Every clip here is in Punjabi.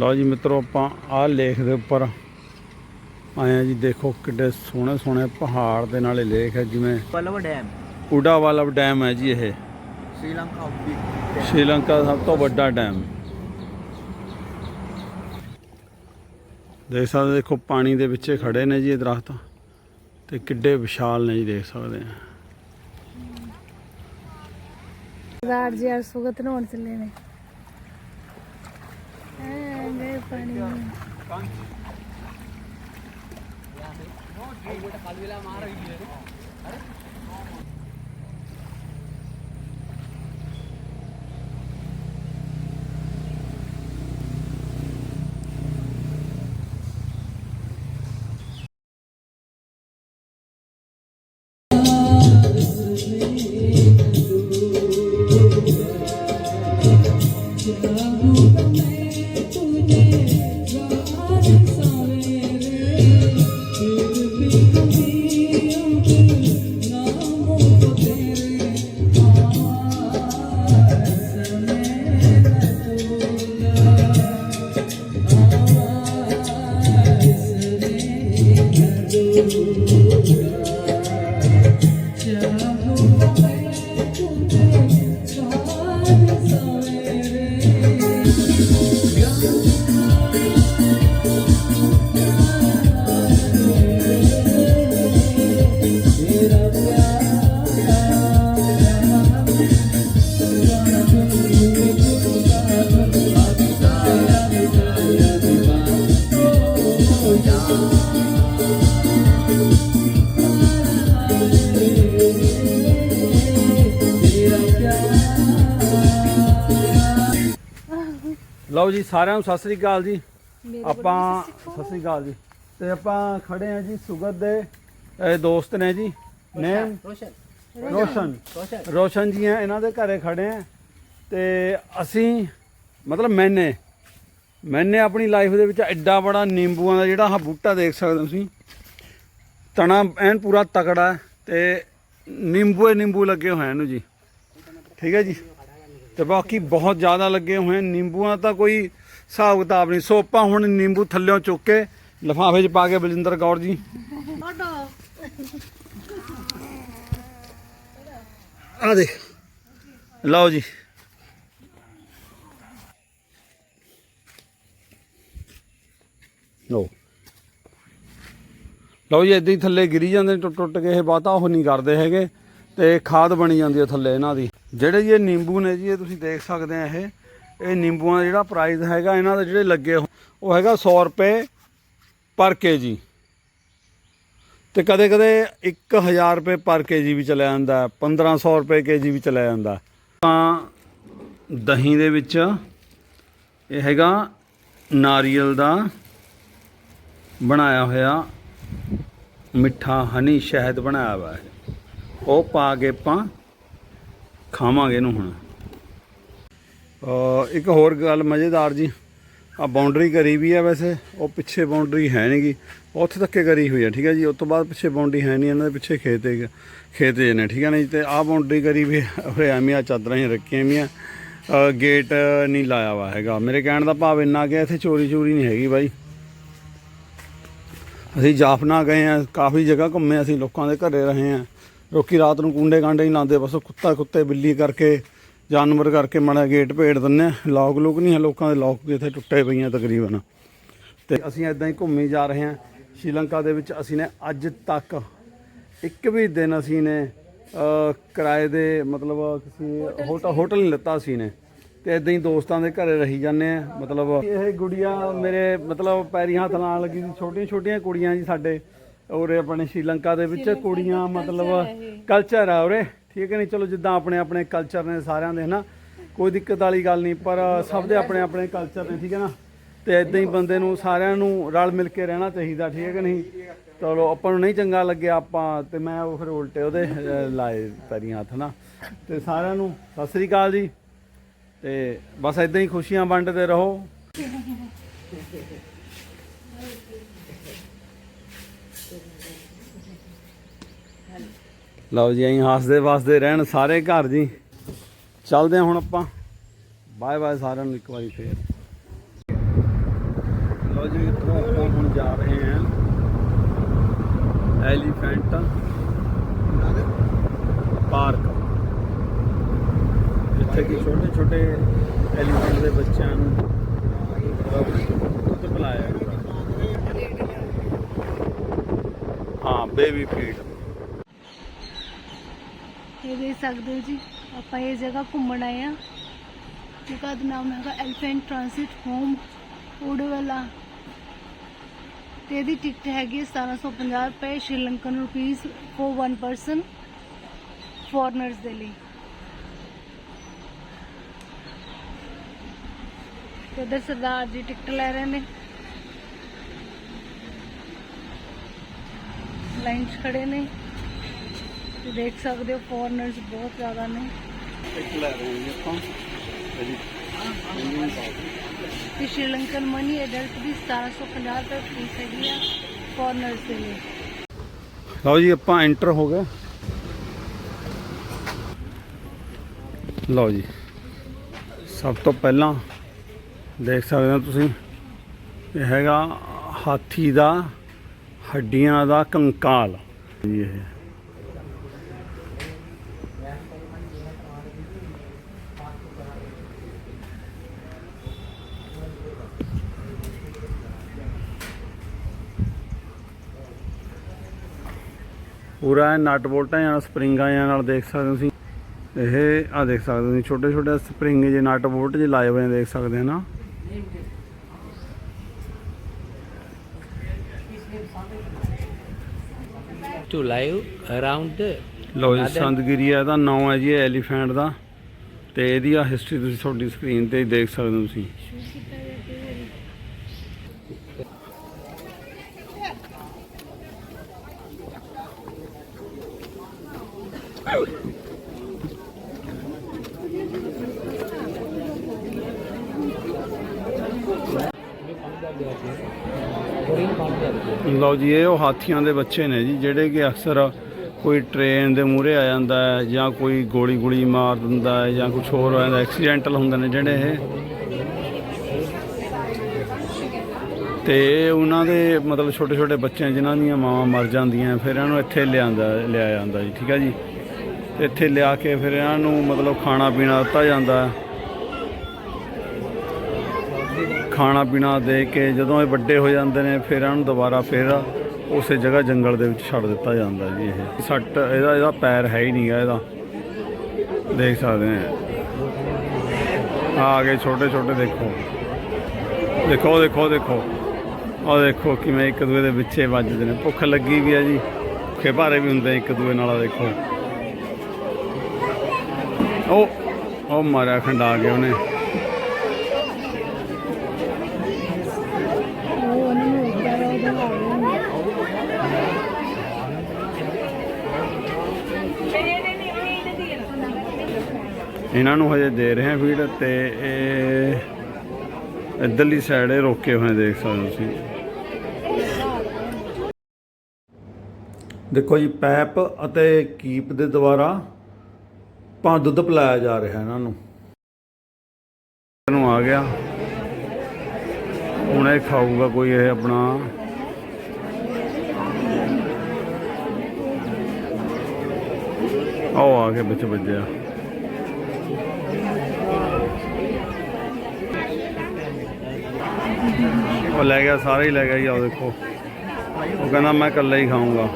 ਲਓ ਜੀ ਮਿੱਤਰੋ ਆਪਾਂ ਆਹ ਲੇਖ ਦੇ ਉੱਪਰ ਆਏ ਆ ਜੀ ਦੇਖੋ ਕਿੱਡੇ ਸੋਹਣੇ ਸੋਹਣੇ ਪਹਾੜ ਦੇ ਨਾਲ ਲੇਖ ਹੈ ਜਿਵੇਂ ਪਲਵ ਡੈਮ। ਉਡਾ ਵਾਲਾ ਡੈਮ ਹੈ ਜੀ ਇਹ। ਸ਼੍ਰੀਲੰਕਾ ਦਾ ਸਭ ਤੋਂ ਵੱਡਾ ਡੈਮ। ਦੇਖ ਸਕਦੇ ਦੇਖੋ ਪਾਣੀ ਦੇ ਵਿੱਚ ਖੜੇ ਨੇ ਜੀ ਇਹ ਦਰਖਤ। ਤੇ ਕਿੱਡੇ ਵਿਸ਼ਾਲ ਨੇ ਜੀ ਦੇਖ ਸਕਦੇ ਆ ਰਾਜ ਜੀ ਸੁਗਤ ਨਹਾਉਣ ਚੱਲੇ ਨੇ। ਐ ਗਏ ਪਾਣੀ ਵਿੱਚ। ਲਓ ਜੀ ਸਾਰਿਆਂ ਨੂੰ ਸਤਿ ਸ੍ਰੀ ਅਕਾਲ ਜੀ। ਆਪਾਂ ਸਤਿ ਸ੍ਰੀ ਅਕਾਲ ਜੀ। ਤੇ ਆਪਾਂ ਖੜੇ ਆ ਜੀ ਸੁਗਤ ਦੇ ਇਹ ਦੋਸਤ ਨੇ ਜੀ ਨੇਮ ਰੋਸ਼ਨ। ਰੋਸ਼ਨ। ਜੀ ਆ ਇਹਨਾਂ ਦੇ ਘਰੇ ਖੜੇ ਆ ਤੇ ਅਸੀਂ ਮਤਲਬ ਮੈਨੇ ਮੈਨੇ ਆਪਣੀ ਲਾਈਫ ਦੇ ਵਿੱਚ ਐਡਾ ਬੜਾ ਨਿੰਬੂਆਂ ਦਾ ਜਿਹੜਾ ਆਹ ਬੂਟਾ ਦੇਖ ਸਕਦੇ ਤੁਸੀਂ। ਤਣਾ ਐਨ ਪੂਰਾ ਤਕੜਾ ਹੈ ਤੇ ਨਿੰਬੂ ਹੀ ਨਿੰਬੂ ਲੱਗੇ ਹੋਏ ਇਹਨੂੰ ਜੀ। ਠੀਕ ਹੈ ਜੀ? ਤੇ ਬਾਕੀ ਬਹੁਤ ਜ਼ਿਆਦਾ ਲੱਗੇ ਹੋਏ ਨਿੰਬੂਆਂ ਤਾਂ ਕੋਈ ਹਿਸਾਬ ਕਿਤਾਬ ਨਹੀਂ। ਸੋ ਆਪਾਂ ਹੁਣ ਨਿੰਬੂ ਥੱਲਿਓਂ ਚੁੱਕ ਕੇ ਲਿਫਾਫੇ 'ਚ ਪਾ ਕੇ ਬਲਜਿੰਦਰ ਕੌਰ ਜੀ। ਆ ਦੇਖ। ਲਓ ਜੀ। ਲਓ। ਲਓ ਜੀ ਇਦਾਂ ਹੀ ਥੱਲੇ ਗਿਰੀ ਜਾਂਦੇ ਨੇ ਟੁੱਟ ਟੁੱਟ ਕੇ ਇਹ ਬਾਤਾ ਉਹ ਨਹੀਂ ਕਰਦੇ ਹੈਗੇ ਤੇ ਖਾਦ ਬਣੀ ਜਾਂਦੀ ਹੈ ਥੱਲੇ ਇਹਨਾਂ ਦੀ। ਜਿਹੜੇ ਜੀ ਇਹ ਨਿੰਬੂ ਨੇ ਜੀ, ਇਹ ਤੁਸੀਂ ਦੇਖ ਸਕਦੇ ਆ ਇਹ। ਇਹ ਨਿੰਬੂਆਂ ਦਾ ਜਿਹੜਾ ਪ੍ਰਾਈਸ ਹੈਗਾ, ਇਹਨਾਂ ਦੇ ਜਿਹੜੇ ਲੱਗੇ ਹੋ- ਉਹ ਹੈਗਾ 100 ਰੁਪਏ ਪਰ ਕੇਜੀ ਤੇ ਕਦੇ ਕਦੇ 1000 ਰੁਪਏ ਪਰ ਕੇਜੀ ਵੀ ਚਲਿਆ ਜਾਂਦਾ 1500 ਰੁਪਏ ਕੇਜੀ ਵੀ ਚਲਾ ਜਾਂਦਾ। ਤਾਂ ਦਹੀਂ ਦੇ ਵਿੱਚ ਇਹ ਹੈਗਾ ਨਾਰੀਅਲ ਦਾ ਬਣਾਇਆ ਹੋਇਆ ਮਿੱਠਾ ਹਨੀ ਸ਼ਹਿਦ ਬਣਾਇਆ ਹੋਇਆ ਉਹ ਪਾ ਕੇ ਆਪਾਂ ਖਾਵਾਂਗੇ ਇਹਨੂੰ ਹੁਣ। ਇੱਕ ਹੋਰ ਗੱਲ ਮਜ਼ੇਦਾਰ ਜੀ। ਆ ਬਾਉਂਡਰੀ ਕਰੀ ਵੀ ਆ ਵੈਸੇ, ਉਹ ਪਿੱਛੇ ਬਾਉਂਡਰੀ ਹੈ ਨਹੀਂਗੀ ਉੱਥੇ ਤੱਕੇ ਕਰੀ ਹੋਈ ਆ, ਠੀਕ ਹੈ ਜੀ? ਉਸ ਤੋਂ ਬਾਅਦ ਪਿੱਛੇ ਬਾਉਂਡਰੀ ਹੈ ਨਹੀਂ ਇਹਨਾਂ ਦੇ ਪਿੱਛੇ ਖੇਤ ਹੈ ਖੇਤ ਜੇ ਨੇ, ਠੀਕ ਹੈ ਨਾ ਜੀ? ਤੇ ਆ ਬਾਉਂਡਰੀ ਕਰੀ ਵੀ ਹੋਏ ਐਵੇਂ ਆ, ਚਾਦਰਾਂ ਹੀ ਰੱਖੀਆਂ ਵੀਆਂ ਗੇਟ ਨਹੀਂ ਲਾਇਆ ਵਾ ਹੈਗਾ। ਮੇਰੇ ਕਹਿਣ ਦਾ ਭਾਵ ਇੰਨਾ ਕਿ ਇੱਥੇ ਚੋਰੀ ਚੋਰੀ ਨਹੀਂ ਹੈਗੀ ਬਾਈ। ਅਸੀਂ ਜਾਫਨਾ ਗਏ ਆ ਕਾਫੀ ਜਗ੍ਹਾ ਘੁੰਮੇ ਅਸੀਂ ਲੋਕਾਂ ਦੇ ਘਰੇ ਰਹੇ ਆ। ਲੋਕੀ ਰਾਤ ਨੂੰ ਕੁੰਡੇ ਕਾਂਡੇ ਹੀ ਲਾਉਂਦੇ ਬਸ ਕੁੱਤਾ ਕੁੱਤੇ ਬਿੱਲੀ ਕਰਕੇ ਜਾਨਵਰ ਕਰਕੇ ਮਾੜਾ ਗੇਟ ਭੇੜ ਆ। ਲੋਕ ਲੋਕ ਨਹੀਂ ਹੈ ਲੋਕਾਂ ਦੇ ਲੋਕ ਇੱਥੇ ਟੁੱਟੇ ਪਈਆਂ ਤਕਰੀਬਨ। ਤੇ ਅਸੀਂ ਇਦਾਂ ਹੀ ਘੁੰਮੀ ਜਾ ਰਹੇ ਹਾਂ ਸ਼੍ਰੀਲੰਕਾ ਦੇ ਵਿੱਚ ਅਸੀਂ ਨੇ ਅੱਜ ਤੱਕ ਇੱਕ ਵੀ ਦਿਨ ਅਸੀਂ ਨੇ ਕਿਰਾਏ ਦੇ ਮਤਲਬ ਕਿਸੇ ਹੋਟਲ ਹੋਟਲ ਨਹੀਂ ਲਿੱਤਾ ਅਸੀਂ ਨੇ। ਤੇ ਇਦਾਂ ਹੀ ਦੋਸਤਾਂ ਦੇ ਘਰੇ ਰਹੀ ਜਾਂਦੇ ਆ ਮਤਲਬ ਇਹ ਗੁੜੀਆਂ ਮੇਰੇ ਮਤਲਬ ਪੈਰੀ ਹੱਥ ਨਾਲ ਲੱਗੀ ਸੀ ਛੋਟੀਆਂ ਛੋਟੀਆਂ ਕੁੜੀਆਂ ਜੀ ਸਾਡੇ ਉਰੇ ਆਪਣੇ ਸ਼੍ਰੀਲੰਕਾ ਦੇ ਵਿੱਚ ਕੁੜੀਆਂ ਮਤਲਬ ਕਲਚਰ ਆ ਉਰੇ ਠੀਕ ਹੈ ਨਹੀਂ ਚਲੋ ਜਿੱਦਾਂ ਆਪਣੇ ਆਪਣੇ ਕਲਚਰ ਨੇ ਸਾਰਿਆਂ ਦੇ ਹਨਾ? ਕੋਈ ਦਿੱਕਤ ਵਾਲੀ ਗੱਲ ਨਹੀਂ ਪਰ ਸਭ ਦੇ ਆਪਣੇ ਆਪਣੇ ਕਲਚਰ ਨੇ ਠੀਕ ਹੈ ਨਾ? ਤੇ ਇਦਾਂ ਹੀ ਬੰਦੇ ਨੂੰ ਸਾਰਿਆਂ ਨੂੰ ਰਲ ਮਿਲ ਕੇ ਰਹਿਣਾ ਚਾਹੀਦਾ ਠੀਕ ਹੈ ਨਹੀਂ ਚਲੋ ਆਪਾਂ ਨੂੰ ਨਹੀਂ ਚੰਗਾ ਲੱਗਿਆ ਆਪਾਂ ਤੇ ਮੈਂ ਉਹ ਫਿਰ ਉਲਟੇ ਉਹਦੇ ਲਾਏ ਪੈਰੀਂ ਹੱਥ ਨਾ ਤੇ ਸਾਰਿਆਂ ਨੂੰ ਸਤਿ ਸ੍ਰੀ ਅਕਾਲ ਜੀ। ਤੇ ਬਸ ਇਦਾਂ ਹੀ ਖੁਸ਼ੀਆਂ ਵੰਡਦੇ ਰਹੋ। ਲਓ ਜੀ, ਅਸੀਂ ਹੱਸਦੇ ਵਸਦੇ ਰਹਿਣ ਸਾਰੇ ਘਰ ਜੀ। ਚੱਲਦੇ ਹਾਂ ਹੁਣ ਆਪਾਂ। ਬਾਏ ਬਾਏ ਸਾਰਿਆਂ ਨੂੰ ਇੱਕ ਵਾਰੀ ਫੇਰ। ਲਓ ਜੀ, ਇੱਥੋਂ ਆਪਾਂ ਹੁਣ ਜਾ ਰਹੇ ਹਾਂ। ਐਲੀਫੈਂਟ। ਪਾਰਕ। ਜਿੱਥੇ ਕਿ ਛੋਟੇ ਛੋਟੇ ਐਲੀਫੈਂਟ ਦੇ ਬੱਚਿਆਂ ਨੂੰ ਦੁੱਧ ਪਿਲਾਇਆ ਹਾਂ ਬੇਬੀ ਫੀਡ ਇਹ ਦੇਖ ਸਕਦੇ ਹੋ ਜੀ ਆਪਾਂ ਇਹ ਜਗ੍ਹਾ ਘੁੰਮਣ ਆਏ ਆ ਜਗ੍ਹਾ ਦਾ ਨਾਮ ਹੈਗਾ ਐਲੀਫੈਂਟ ਟ੍ਰਾਂਸਿਟ ਹੋਮ ਉਡਵਾਲਾ ਤੇ ਇਹਦੀ ਟਿਕਟ ਹੈਗੀ ਹੈ 1750 ਰੁਪਏ Sri Lankan rupees for one person foreigners ਦੇ ਲਈ। ਤੇ ਉਧਰ ਸਰਦਾਰ ਜੀ ਟਿਕਟ ਲੈ ਰਹੇ ਨੇ। ਲਾਈਨ 'ਚ ਖੜੇ ਨੇ। ਤੇ ਦੇਖ ਸਕਦੇ ਹੋ ਫੋਰਨਰਸ ਬਹੁਤ ਜ਼ਿਆਦਾ ਨੇ। ਇੱਕ ਲੈ ਰਹੇ ਜੀ ਆਪਾਂ। ਤੇ ਸ਼੍ਰੀਲੰਕਨ ਮਨੀ ਐਡਲਟ ਦੀ 1750 ਰੁਪਏ ਫੀਸ ਹੈਗੀ ਆ ਫੋਰਨਰਸ ਦੇ ਲਈ। ਲਓ ਜੀ ਆਪਾਂ ਐਂਟਰ ਹੋ ਗਏ। ਲਓ ਜੀ। ਸਭ ਤੋਂ ਪਹਿਲਾਂ ਦੇਖ ਸਕਦੇ ਹੋ ਤੁਸੀਂ। ਇਹ ਹੈਗਾ ਹਾਥੀ ਦਾ, ਹੱਡੀਆਂ ਦਾ ਕੰਕਾਲ। ਇਹ। ਪੂਰਾ ਨਟ ਬੋਲਟਾਂ ਜਾਂ ਸਪਰਿੰਗਾਂ ਜਾਂ ਨਾਲ ਦੇਖ ਸਕਦੇ ਹੋ ਤੁਸੀਂ। ਇਹ ਆ ਦੇਖ ਸਕਦੇ ਹੋ ਤੁਸੀਂ ਛੋਟੇ ਛੋਟੇ ਸਪਰਿੰਗ ਜੇ ਨਟ ਬੋਲਟ ਜੇ ਲਾਏ ਹੋਏ ਦੇਖ ਸਕਦੇ ਹੋ ਨਾ। To live around the ਲਓ ਜੀ ਸੰਦਗਿਰੀ ਹੈ ਦਾ ਨਾਮ ਹੈ ਜੀ ਐਲੀਫੈਂਟ ਦਾ। ਤੇ ਇਹਦੀ ਆ ਹਿਸਟਰੀ ਤੁਸੀਂ ਤੁਹਾਡੀ ਸਕਰੀਨ ਤੇ ਦੇਖ ਸਕਦੇ ਹੋ ਤੁਸੀਂ। ਲਓ ਜੀ, ਇਹ ਉਹ ਹਾਥੀਆਂ ਦੇ ਬੱਚੇ ਨੇ ਜੀ, ਜਿਹੜੇ ਕਿ ਅਕਸਰ ਕੋਈ ਟ੍ਰੇਨ ਦੇ ਮੂਹਰੇ ਆ ਜਾਂਦਾ ਹੈ ਜਾਂ ਕੋਈ ਗੋਲੀ ਗੋਲੀ ਮਾਰ ਦਿੰਦਾ ਹੈ ਜਾਂ ਕੁਝ ਹੋਰ ਹੋ ਜਾਂਦਾ ਐਕਸੀਡੈਂਟਲ ਹੁੰਦੇ ਨੇ ਜਿਹੜੇ ਇਹ। ਤੇ ਉਹਨਾਂ ਦੇ ਮਤਲਬ ਛੋਟੇ ਛੋਟੇ ਬੱਚੇ ਜਿਨ੍ਹਾਂ ਦੀਆਂ ਮਾਵਾਂ ਮਰ ਜਾਂਦੀਆਂ, ਫਿਰ ਇਹਨਾਂ ਨੂੰ ਇੱਥੇ ਲਿਆਂਦਾ ਲਿਆ ਜਾਂਦਾ ਜੀ, ਠੀਕ ਹੈ ਜੀ। ਇੱਥੇ ਲਿਆ ਕੇ ਫਿਰ ਇਹਨਾਂ ਨੂੰ ਮਤਲਬ ਖਾਣਾ ਪੀਣਾ ਦਿੱਤਾ ਜਾਂਦਾ ਹੈ। ਖਾਣਾ ਪੀਣਾ ਦੇ ਕੇ ਜਦੋਂ ਇਹ ਵੱਡੇ ਹੋ ਜਾਂਦੇ ਨੇ, ਫਿਰ ਇਹਨਾਂ ਨੂੰ ਦੁਬਾਰਾ ਫਿਰ ਉਸੇ ਜਗ੍ਹਾ ਜੰਗਲ ਦੇ ਵਿੱਚ ਛੱਡ ਦਿੱਤਾ ਜਾਂਦਾ ਜੀ ਇਹ। ਸੱਟ, ਇਹਦਾ ਇਹਦਾ ਪੈਰ ਹੈ ਹੀ ਨਹੀਂਗਾ ਇਹਦਾ। ਦੇਖ ਸਕਦੇ ਨੇ ਆ ਗਏ ਛੋਟੇ ਛੋਟੇ ਦੇਖੋ। ਦੇਖੋ ਦੇਖੋ ਦੇਖੋ। ਉਹ ਦੇਖੋ ਕਿਵੇਂ ਇੱਕ ਦੂਏ ਦੇ ਵਿੱਚੇ ਵੱਜਦੇ ਨੇ। ਭੁੱਖ ਲੱਗੀ ਵੀ ਆ ਜੀ। ਭੁੱਖੇ ਭਾਰੇ ਵੀ ਹੁੰਦੇ ਇੱਕ ਦੂਏ ਨਾਲ ਦੇਖੋ। ਉਹ ਉਹ ਮਾਰਿਆ ਖੰਡਾ ਗਿਆ ਉਹਨੇ ਉਹ ਉਹਨਾਂ ਨੂੰ ਉੱਪਰ ਉਹਦੇ ਨਾਲ ਰਹੇ ਨੇ ਇਹਨਾਂ ਨੂੰ ਹਜੇ ਦੇ ਰਹੇ ਆ ਫੀਡ ਤੇ ਇਹ ਇੱਧਰਲੀ ਸਾਈਡ ਇਹ ਰੋਕੇ ਹੋਏ ਦੇਖ ਸਕਦੇ ਹੋ ਤੁਸੀਂ। ਦੇਖੋ ਜੀ ਪੈਪ ਅਤੇ ਕੀਪ ਦੇ ਦੁਆਰਾ ਪਾ ਦੁੱਧ ਪਿਲਾਇਆ ਜਾ ਰਿਹਾ ਇਹਨਾਂ ਨੂੰ। ਨੂੰ ਆ ਗਿਆ। ਹੁਣ ਇਹ ਖਾਊਗਾ ਕੋਈ ਇਹ ਆਪਣਾ। ਆਓ ਆ ਕੇ ਵਿੱਚ ਵੱਜਿਆ। ਉਹ ਲੈ ਗਿਆ ਸਾਰੇ ਹੀ ਲੈ ਗਿਆ ਜੀ ਆਹ ਦੇਖੋ। ਉਹ ਕਹਿੰਦਾ ਮੈਂ ਇਕੱਲਾ ਹੀ ਖਾਊਂਗਾ।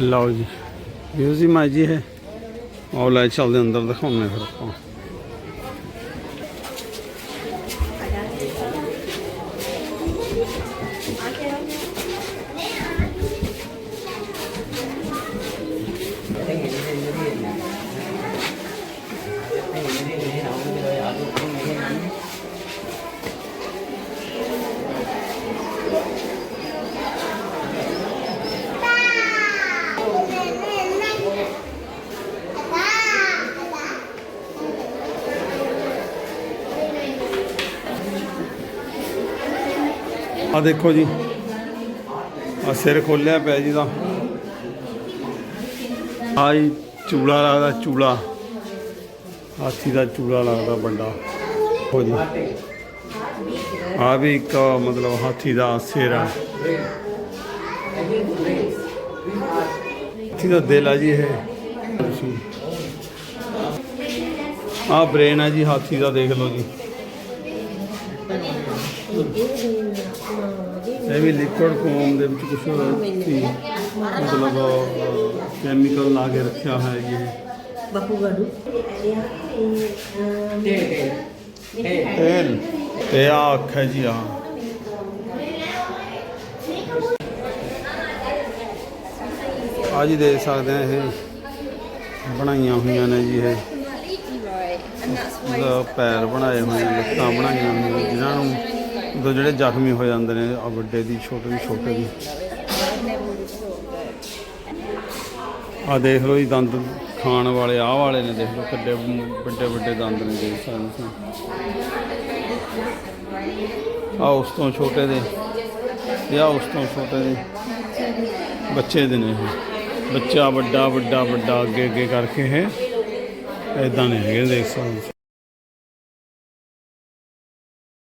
ਲਓ ਜੀ। ਇਹ ਜੀ ਮਾਜੀ ਹੈ ਆਓ ਲੈ ਚੱਲਦੇ ਅੰਦਰ ਦਿਖਾਉਂਦੇ ਫਿਰ ਆਪਾਂ। ਆ ਦੇਖੋ ਜੀ। ਆ ਸਿਰ ਖੋਲਿਆ ਪਿਆ ਜੀ ਦਾ ਆ ਜੀ ਚੂੜਾ ਲੱਗਦਾ ਚੂੜਾ ਹਾਥੀ ਦਾ ਚੂੜਾ ਲੱਗਦਾ ਵੱਡਾ। ਹੋ ਜੀ। ਆ ਵੀ ਇੱਕ ਮਤਲਬ ਹਾਥੀ ਦਾ ਸਿਰ ਆ। ਹਾਥੀ ਦਾ ਦਿਲ ਆ ਜੀ ਇਹ। ਆ ਬ੍ਰੇਨ ਆ ਜੀ, ਹਾਥੀ ਦਾ ਦੇਖ ਲਓ ਜੀ। ਇਹ ਵੀ ਲਿਕਵਿਡ ਫਾਰਮ ਦੇ ਵਿੱਚ ਕੁਝ ਸੀ। ਮਤਲਬ ਕੈਮੀਕਲ ਲਾ ਕੇ ਰੱਖਿਆ ਹੈ ਜੀ। ਇਹ Baku gadu. ਤੇਲ। ਤੇ ਆ ਅੱਖ ਹੈ ਜੀ ਆ। ਆ ਜੀ ਦੇਖ ਸਕਦੇ ਆ ਇਹ। ਬਣਾਈਆਂ ਹੋਈਆਂ ਨੇ ਜੀ ਇਹ। ਪੈਰ ਬਣਾਏ ਹੋਏ ਨੇ ਲੱਤਾਂ ਬਣਾਈਆਂ ਹੋਈਆਂ ਨੇ ਜਿਨ੍ਹਾਂ ਨੂੰ ਉਦੋਂ ਜਿਹੜੇ ਜ਼ਖਮੀ ਹੋ ਜਾਂਦੇ ਨੇ ਆ ਵੱਡੇ ਦੀ, ਛੋਟੇ ਦੀ ਛੋਟੇ ਦੀ। ਆ ਦੇਖ ਲਓ ਜੀ, ਦੰਦ ਖਾਣ ਵਾਲੇ, ਆਹ ਵਾਲੇ ਨੇ ਦੇਖ ਲਓ, ਕਿੱਡੇ ਵੱਡੇ ਵੱਡੇ ਦੰਦ ਨੇ ਦੇਖ ਸਕਦੇ ਆ ਉਸ ਤੋਂ ਛੋਟੇ ਦੇ, ਇਹ ਆ ਉਸ ਤੋਂ ਛੋਟੇ ਦੇ ਬੱਚੇ ਦੇ ਨੇ ਬੱਚਾ ਵੱਡਾ ਵੱਡਾ ਵੱਡਾ, ਅੱਗੇ ਅੱਗੇ ਕਰਕੇ ਇਹ ਇਦਾਂ ਨੇ ਹੈਗੇ, ਦੇਖ ਸਕਦੇ